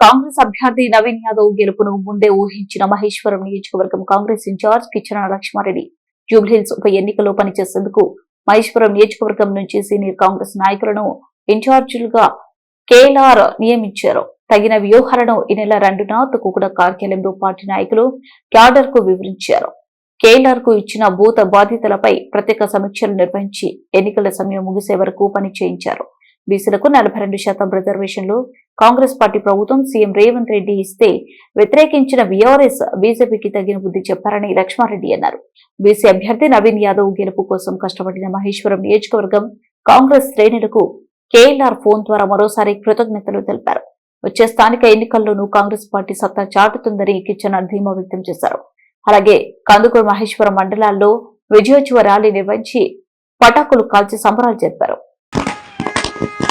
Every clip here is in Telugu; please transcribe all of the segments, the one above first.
కాంగ్రెస్ అభ్యర్థి నవీన్ యాదవ్ గెలుపును ముందే ఊహించిన మహేశ్వరం నియోజకవర్గం కాంగ్రెస్ ఇన్ఛార్జ్ కిచ్చన లక్ష్మారెడ్డి. జూబ్లీహిల్స్ ఉప ఎన్నికలో పనిచేసేందుకు మహేశ్వరం నియోజకవర్గం నుంచి సీనియర్ కాంగ్రెస్ నాయకులను ఇన్ఛార్జీలుగా కేఎల్ఆర్ నియమించారు. తగిన వ్యూహాలను ఈ నెల రెండున తుకుకుడ కార్యాలయంలో పార్టీ నాయకులు క్యాడర్కు వివరించారు. కేఎల్ఆర్కు ఇచ్చిన భూత బాధితులపై ప్రత్యేక సమీక్షలు నిర్వహించి ఎన్నికల సమయం ముగిసే వరకు పని చేయించారు బీసీలకు నలభై రెండు శాతం రిజర్వేషన్లు. కాంగ్రెస్ పార్టీ ప్రభుత్వం సీఎం రేవంత్ రెడ్డి ఇస్తే వ్యతిరేకించిన బీఆర్ఎస్ బీజేపీకి తగిన బుద్ధి చెప్పారని లక్ష్మారెడ్డి అన్నారు. బీసీ అభ్యర్థి నవీన్ యాదవ్ గెలుపు కోసం కష్టపడిన మహేశ్వరం నియోజకవర్గం కాంగ్రెస్ శ్రేణులకు కేఎల్ఆర్ ఫోన్ ద్వారా మరోసారి కృతజ్ఞతలు తెలిపారు. వచ్చే స్థానిక ఎన్నికల్లోనూ కాంగ్రెస్ పార్టీ సత్తా చాటుతుందని కిచెన్ ధీమా వ్యక్తం చేశారు. అలాగే కందుకూరు మహేశ్వరం మండలాల్లో విజయోత్సవ ర్యాలీ నిర్వహించి పటాకులు కాల్చి సంబరాలు జరిపారు. you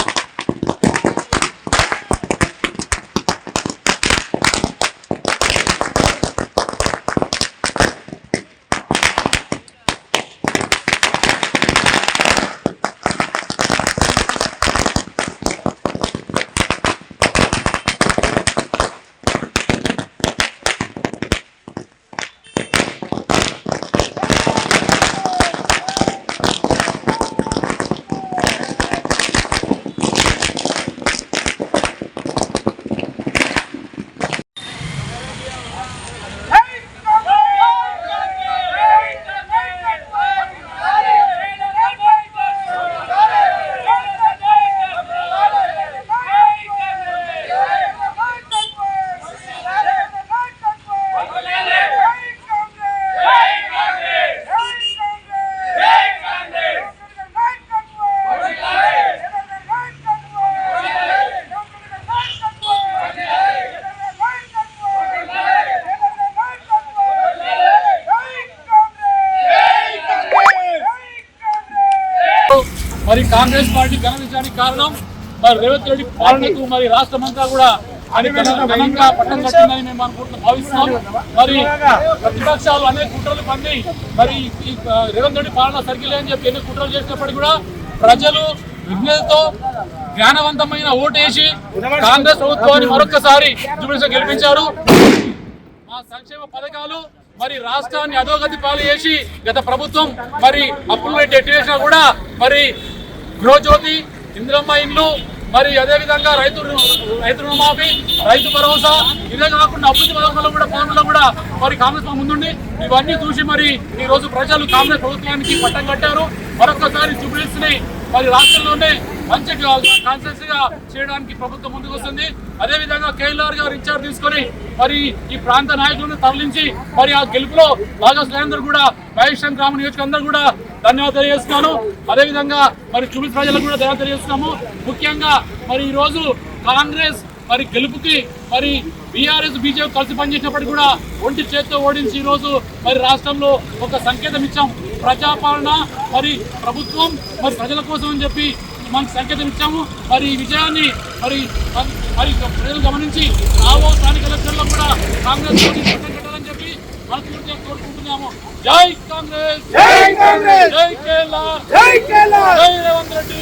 మరి కాంగ్రెస్ పార్టీ గమనించడానికి కారణం మరి రేవంత్ రెడ్డి పాలనకు మరి రాష్ట్రమంతా కూడా అది ఘనంగా పట్టం కట్టిందని మేము అనుకుంటున్నాం భావిస్తున్నాం. మరి ప్రతిపక్షాలు అనేక కుట్రలు పండి మరి ఈ రేవంత్ రెడ్డి పాలన సరిగ్గా అని చెప్పి ఎన్ని కుట్రలు చేసినప్పటికీ కూడా ప్రజలు విజ్ఞతతో జ్ఞానవంతమైన ఓటేసి కాంగ్రెస్ ప్రభుత్వాన్ని మరొకసారి జూబ్లీస్ గెలిపించారు. మా సంక్షేమ పథకాలు మరి రాష్ట్రాన్ని అధోగతి పాలు చేసి గత ప్రభుత్వం మరి అప్పులు రేట్ ఎట్టివేసినా కూడా మరి గృహజ్యోతి ఇందిరమ్మ ఇల్లు మరి అదేవిధంగా రైతు రైతు రుణమాఫీ రైతు భరోసా ఇదే కాకుండా అభివృద్ధి పథకాలు కూడా పనుల్లో కూడా మరి కాంగ్రెస్ ముందుండి ఇవన్నీ చూసి మరి ఈ రోజు ప్రజలు కాంగ్రెస్ ప్రభుత్వానికి పట్టం కట్టారు. మరొకసారి జూబ్లీస్ని మరి రాష్ట్రంలోనే మంచి కాన్సెన్సీగా చేయడానికి ప్రభుత్వం ముందుకు వస్తుంది. అదేవిధంగా కేఎల్ఆర్ గారు ఇన్ఛార్జ్ తీసుకొని మరి ఈ ప్రాంత నాయకులను తరలించి మరి ఆ గెలుపులో భాగస్వాములందరూ కూడా మహేశ్వరం గ్రామ నియోజకవర్గం కూడా ధన్యవాదాలు తెలియజేస్తున్నాను. అదేవిధంగా మరి చూపి ప్రజలకు కూడా ధన్యవాదాలు తెలియజేస్తున్నాము. ముఖ్యంగా మరి ఈరోజు కాంగ్రెస్ మరి గెలుపుకి మరి బీఆర్ఎస్ బీజేపీ కలిసి పనిచేసినప్పటికీ కూడా ఒంటి చేత్తో ఓడించి ఈ రోజు మరి రాష్ట్రంలో ఒక సంకేతం ఇచ్చాం. ప్రజాపాలన మరి ప్రభుత్వం మరి ప్రజల కోసం అని చెప్పి మనకు సంకేతం ఇచ్చాము. మరి ఈ విజయాన్ని మరి మరి ప్రజలు గమనించి రాబో స్థానిక ఎలక్షన్లో కూడా కాంగ్రెస్ కట్టాలని చెప్పి మనస్ఫూర్తిగా కోరుకుంటున్నాము. జై కాంగ్రెస్! జై కాంగ్రెస్! జై కేరళ జై కేరళ జై రేవంత్ రెడ్డి!